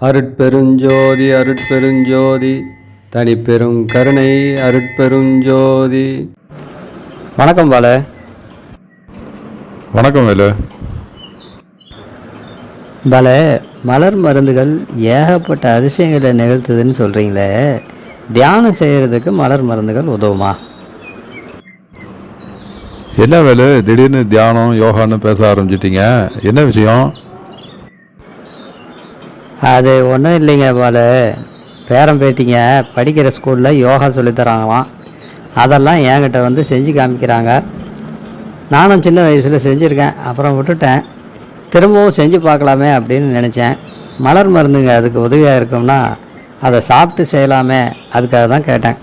அருட்பெருஞ்சோதி அருட்பெருஞ்சோதி தனிப்பெரும் கருணை அருட்பெருஞ்சோதி. வணக்கம் பால வணக்கம் வேலு பல மலர் மருந்துகள் ஏகப்பட்ட அதிசயங்களை நிகழ்த்துதுன்னு சொல்கிறீங்களே தியானம் செய்கிறதுக்கு மலர் மருந்துகள் உதவுமா? என்ன வேலு திடீர்னு தியானம் யோகான்னு பேச ஆரம்பிச்சிட்டீங்க. என்ன விஷயம்? அது ஒன்றும் இல்லைங்க போல் பேரன் பேத்திங்க படிக்கிற ஸ்கூலில் யோகா சொல்லித்தராங்களாம் அதெல்லாம் என்கிட்ட வந்து செஞ்சு காமிக்கிறாங்க. நானும் சின்ன வயசில் செஞ்சுருக்கேன். அப்புறம் விட்டுட்டேன். திரும்பவும் செஞ்சு பார்க்கலாமே அப்படின்னு நினச்சேன். மலர் மருந்துங்க அதுக்கு உதவியாக இருக்கும்னா அதை சாப்பிட்டு செய்யலாமே அதுக்காக தான் கேட்டேன்.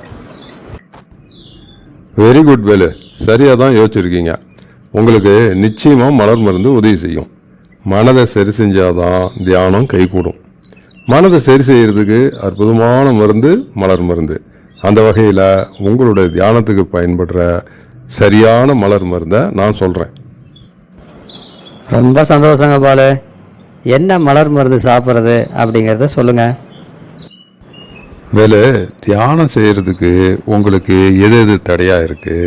Very good Velu. சரியாக தான் யோசிச்சிருக்கீங்க. உங்களுக்கு நிச்சயமாக மலர் மருந்து உதவி செய்யும். மனதை சரி செஞ்சாதான் தியானம் கைகூடும். மனதை சரி செய்யறதுக்கு அற்புதமான மருந்து மலர் மருந்து. அந்த வகையில் உங்களுடைய தியானத்துக்கு பயன்படுற சரியான மலர் மருந்தை நான் சொல்கிறேன் ரொம்ப சந்தோஷங்க பாலு. என்ன மலர் மருந்து சாப்பிட்றது அப்படிங்கிறத சொல்லுங்கள் வேலு தியானம் செய்யறதுக்கு உங்களுக்கு எது எது தடையா இருக்கு?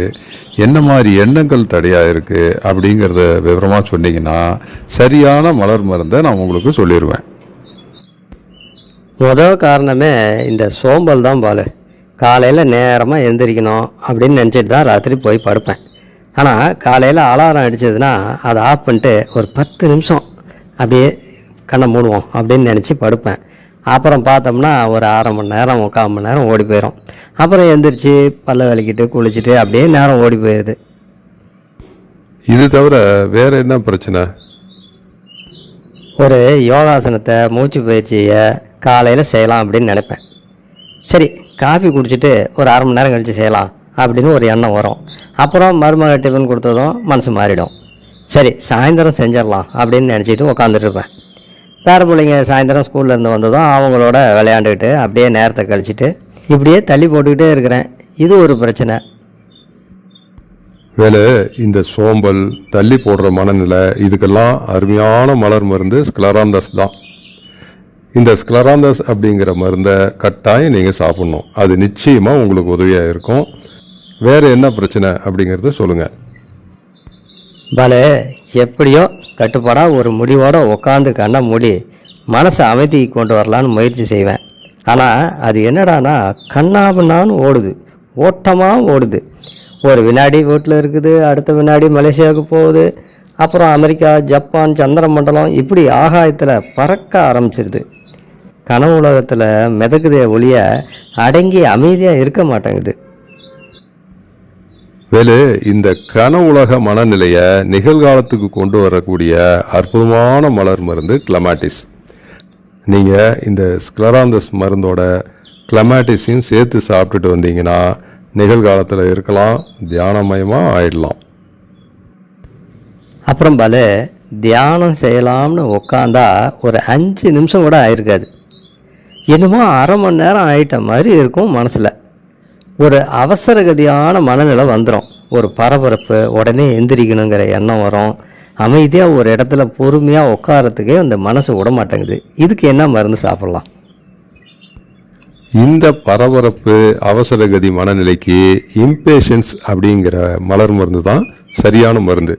என்ன மாதிரி எண்ணங்கள் தடையா இருக்கு? அப்படிங்கிறத விவரமா சொன்னீங்கன்னா சரியான மலர் மருந்தை நான் உங்களுக்கு சொல்லிடுவேன் முதல் காரணமே இந்த சோம்பல் தான் பாலு. காலையில் நேரமாக எந்திரிக்கணும் அப்படின்னு நினச்சிட்டு தான் ராத்திரி போய் படுப்பேன். ஆனால் காலையில் அலாரம் அடிச்சதுன்னா அதை ஆஃப் பண்ணிட்டு ஒரு பத்து நிமிஷம் அப்படியே கண்ணை மூடுவோம் அப்படின்னு நினச்சி படுப்பேன். அப்புறம் பார்த்தோம்னா ஒரு அரை மணி நேரம் முக்கால் மணி நேரம் ஓடி போயிடும் அப்புறம் எந்திரிச்சு பல்ல விளக்கிட்டு குளிச்சுட்டு அப்படியே நேரம் ஓடி போயிடுது இது தவிர வேற என்ன பிரச்சனை? ஒரு யோகாசனத்தை மூச்சு பயிற்சியை காலையில் செய்யலாம் அப்படின்னு நினைப்பேன். சரி காஃபி குடிச்சிட்டு ஒரு அரை மணி நேரம் கழித்து செய்யலாம் அப்படின்னு ஒரு எண்ணம் வரும். அப்புறம் மருமக டிஃபன் கொடுத்ததும் மனசு மாறிடும். சரி சாயந்தரம் செஞ்சிடலாம் அப்படின்னு நினச்சிட்டு உட்காந்துட்ருப்பேன் பேர பிள்ளைங்க சாயந்தரம் ஸ்கூல்லேருந்து வந்ததும் அவங்களோட விளையாண்டுக்கிட்டு அப்படியே நேரத்தை கழிச்சிட்டு இப்படியே தள்ளி போட்டுக்கிட்டே இருக்கிறேன். இது ஒரு பிரச்சனை. வேலை இந்த சோம்பல் தள்ளி போடுற மனநிலை இதுக்கெல்லாம் அருமையான மலர் மருந்து ஸ்க்லராந்தஸ் தான். இந்த ஸ்க்லராந்தஸ் அப்படிங்கிற மருந்தை கட்டாயம் நீங்கள் சாப்பிட்ணும். அது நிச்சயமாக உங்களுக்கு உதவியாக இருக்கும். வேறு என்ன பிரச்சனை அப்படிங்கிறத சொல்லுங்கள் பலே எப்படியோ கட்டுப்பாடாக ஒரு முடிவோடு உட்காந்து கண்ண மூடி மனசை அமைதி கொண்டு வரலான்னு முயற்சி செய்வேன். ஆனால் அது என்னடானா கண்ணாபண்ணான்னு ஓடுது. ஓட்டமாக ஓடுது. ஒரு வினாடி வீட்டில் இருக்குது அடுத்த வினாடி மலேசியாவுக்கு போகுது. அப்புறம் அமெரிக்கா ஜப்பான் சந்திர மண்டலம் இப்படி ஆகாயத்தில் பறக்க ஆரம்பிச்சிருது. கனவு உலகத்தில் மிதக்குதே ஒளிய அடங்கி அமைதியாக இருக்க மாட்டேங்குது. வேலு இந்த கனவுலக மனநிலையை நிகழ்காலத்துக்கு கொண்டு வரக்கூடிய அற்புதமான மலர் மருந்து கிளமாட்டிஸ் நீங்கள் இந்த ஸ்க்லராந்தஸ் மருந்தோட கிளமாட்டிஸையும் சேர்த்து சாப்பிட்டுட்டு வந்தீங்கன்னா நிகழ்காலத்தில் இருக்கலாம் தியானமயமாக ஆயிடலாம். அப்புறம் பாலு தியானம் செய்யலாம்னு உக்காந்தா ஒரு அஞ்சு நிமிஷம் கூட ஆயிருக்காது. என்னமோ அரை மணி நேரம் ஆகிட்ட மாதிரி இருக்கும் மனசில். ஒரு அவசரகதியான மனநிலை வந்துடும் ஒரு பரபரப்பு உடனே எந்திரிக்கணுங்கிற எண்ணம் வரும். அமைதியாக ஒரு இடத்துல பொறுமையாக உட்காரத்துக்கே அந்த மனசு விட மாட்டேங்குது. இதுக்கு என்ன மருந்து சாப்பிட்லாம்? இந்த பரபரப்பு அவசரகதி மனநிலைக்கு இம்பேஷன்ஸ் அப்படிங்கிற மலர் மருந்து தான் சரியான மருந்து.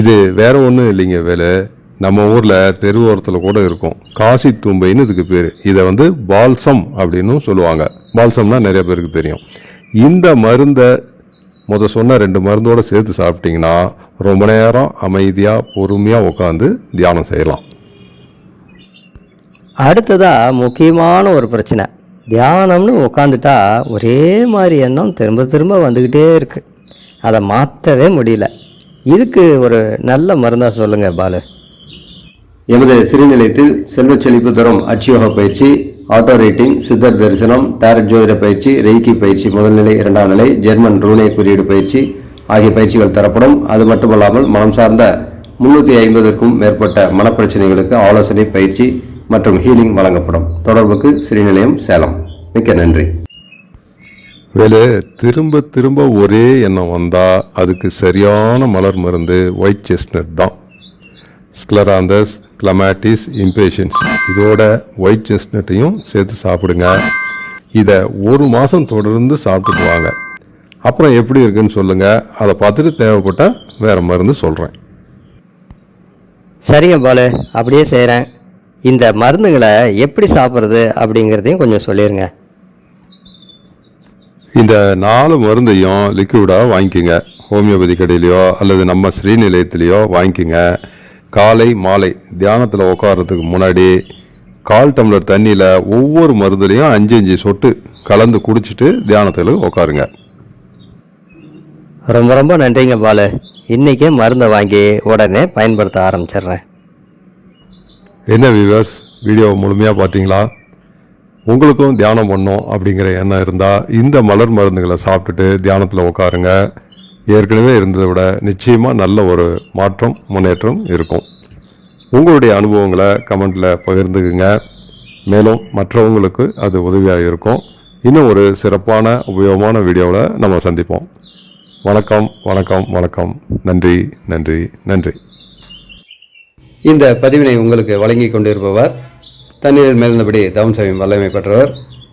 இது வேற ஒன்றும் இல்லைங்க வேலை. நம்ம ஊரில் தெருவோரத்தில் கூட இருக்கும். காசி தூம்பைன்னு இதுக்கு பேர். இதை வந்து பால்சம் அப்படின்னும் சொல்லுவாங்க. பால்சம்னா நிறைய பேருக்கு தெரியும். இந்த மருந்தை முத சொன்ன ரெண்டு மருந்தோடு சேர்த்து சாப்பிட்டிங்கன்னா ரொம்ப நேரம் அமைதியாக பொறுமையாக உட்காந்து தியானம் செய்யலாம். அடுத்ததாக முக்கியமான ஒரு பிரச்சனை. தியானம்னு உட்காந்துட்டா ஒரே மாதிரி எண்ணம் திரும்ப திரும்ப வந்துக்கிட்டே இருக்குது அதை மாற்றவே முடியல. இதுக்கு ஒரு நல்ல மருந்தாக சொல்லுங்கள் பாலு. எமது சிறுநிலையத்தில் செல்வச் செழிப்பு தரும் அச்சியோக பயிற்சி ஆட்டோ ரேட்டிங் சித்தர் தரிசனம் டாரட் ஜோதிட பயிற்சி ரெய்கி பயிற்சி முதல்நிலை இரண்டாம் நிலை ஜெர்மன் ரூனே குறியீடு பயிற்சி ஆகிய பயிற்சிகள் தரப்படும். அது மட்டுமல்லாமல் மனம் சார்ந்த முன்னூற்றி ஐம்பதுக்கும் மேற்பட்ட மனப்பிரச்சனைகளுக்கு ஆலோசனை பயிற்சி மற்றும் ஹீலிங் வழங்கப்படும். தொடர்புக்கு ஸ்ரீநிலையம் சேலம். மிக்க நன்றி. வேலு திரும்ப திரும்ப ஒரே எண்ணம் வந்தால் அதுக்கு சரியான மலர் மருந்து ஒயிட் செஸ்னட் தான். ஸ்க்லராந்தஸ் கிளமாட்டிஸ் இம்பேஷன்ஸ் இதோட ஒயிட் செஸ்னட்டையும் சேர்த்து சாப்பிடுங்க. இதை ஒரு மாதம் தொடர்ந்து சாப்பிட்டுட்டு வாங்க அப்புறம் எப்படி இருக்குன்னு சொல்லுங்கள் அதை பார்த்துட்டு தேவைப்பட்டால் வேறு மருந்து சொல்கிறேன் சரிங்க பாலு அப்படியே செய்கிறேன் இந்த மருந்துகளை எப்படி சாப்பிட்றது அப்படிங்கிறதையும் கொஞ்சம் சொல்லிடுங்க இந்த நாலு மருந்தையும் லிக்விடாக வாங்கிக்கோங்க. ஹோமியோபதி கடையிலையோ அல்லது நம்ம ஸ்ரீநிலையத்திலையோ வாங்கிக்கோங்க. காலை மாலை தியானத்தில் உட்கார்றதுக்கு முன்னாடி கால் டம்ளர் தண்ணியில் ஒவ்வொரு மருந்துலையும் அஞ்சு அஞ்சு சொட்டு கலந்து குடிச்சிட்டு தியானத்தில் உட்காருங்க ரொம்ப ரொம்ப நன்றிங்க பாலு. இன்றைக்கே மருந்தை வாங்கி உடனே பயன்படுத்த ஆரம்பிச்சிடுறேன். என்ன வியூவர்ஸ் வீடியோ முழுமையாக பார்த்தீங்களா உங்களுக்கும் தியானம் பண்ணோம் அப்படிங்கிற எண்ணம் இருந்தால் இந்த மலர் மருந்துகளை சாப்பிட்டுட்டு தியானத்தில் உட்காருங்க ஏற்கனவே இருந்ததை விட நிச்சயமாக நல்ல ஒரு மாற்றம் முன்னேற்றம் இருக்கும். உங்களுடைய அனுபவங்களை கமெண்ட்டில் பகிர்ந்துக்குங்க. மேலும் மற்றவங்களுக்கு அது உதவியாக இருக்கும். இன்னும் ஒரு சிறப்பான உபயோகமான வீடியோவில் நம்ம சந்திப்போம். வணக்கம் வணக்கம் வணக்கம். நன்றி நன்றி நன்றி. இந்த பதிவினை உங்களுக்கு வழங்கி கொண்டிருப்பவர் தண்ணீரில் மேல்ந்தபடி தவம் செய்யும் வல்லமை பெற்றவர்.